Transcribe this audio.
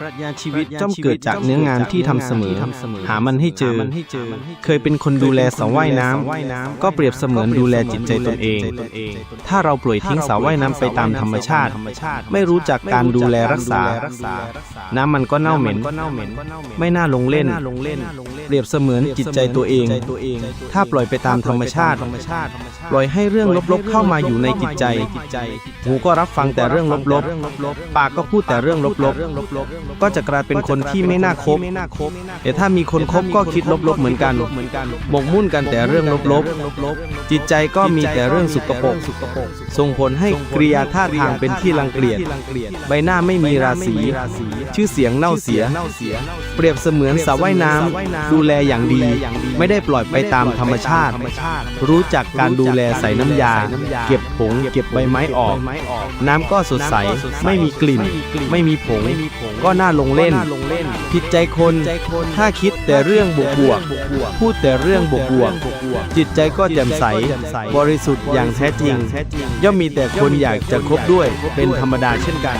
ปรัชญาชีวิตจ้อมเกิดจากเนื้องานที่ทำเสมอ หามันให้เจอ เคยเป็นคนดูแลสระว่ายน้ำก็เปรียบเสมือนดูแลจิตใจตนเอง ถ้าเราปล่อยทิ้งสระว่ายน้ำไปตามธรรมชาติ ไม่รู้จักการดูแลรักษา น้ำมันก็เน่าเหม็น ไม่น่าลงเล่น เปรียบเสมือนจิตใจตัวเอง ถ้าปล่อยไปตามธรรมชาติ ปล่อยให้เรื่องลบๆเข้ามาอยู่ในจิตใจ หูก็รับฟังแต่เรื่องลบๆ ปากก็พูดแต่เรื่องลบๆก็จะกลายเป็นคนที่ไม่น่าคบ แต่ถ้ามีคนคบก็คิดลบๆเหมือนกันหมกมุ่นกันแต่เรื่องลบๆ จิตใจก็มีแต่เรื่องสุกปกส่งผลให้กริยาท่าทางเป็นที่รังเกียจใบหน้าไม่มีราศี ชื่อเสียงเน่าเสีย เปรียบเสมือนสระว่ายน้ำดูแลอย่างดี ไม่ได้ปล่อยไปตามธรรมชาติ รู้จักการดูแลใส่น้ำยา เก็บผง เก็บใบไม้ออก น้ำก็สดใส ไม่มีกลิ่น ไม่มีผงก็น่าลงเล่น ผิดใจคน ถ้าคิดแต่เรื่องบวกบวกๆพูดแต่เรื่องบวกบวกๆจิตใจก็แจ่มใส บริสุทธิ์อย่างแท้จริง ย่อมมีแต่คนอยากจะคบด้วยเป็นธรรมดาเช่นกัน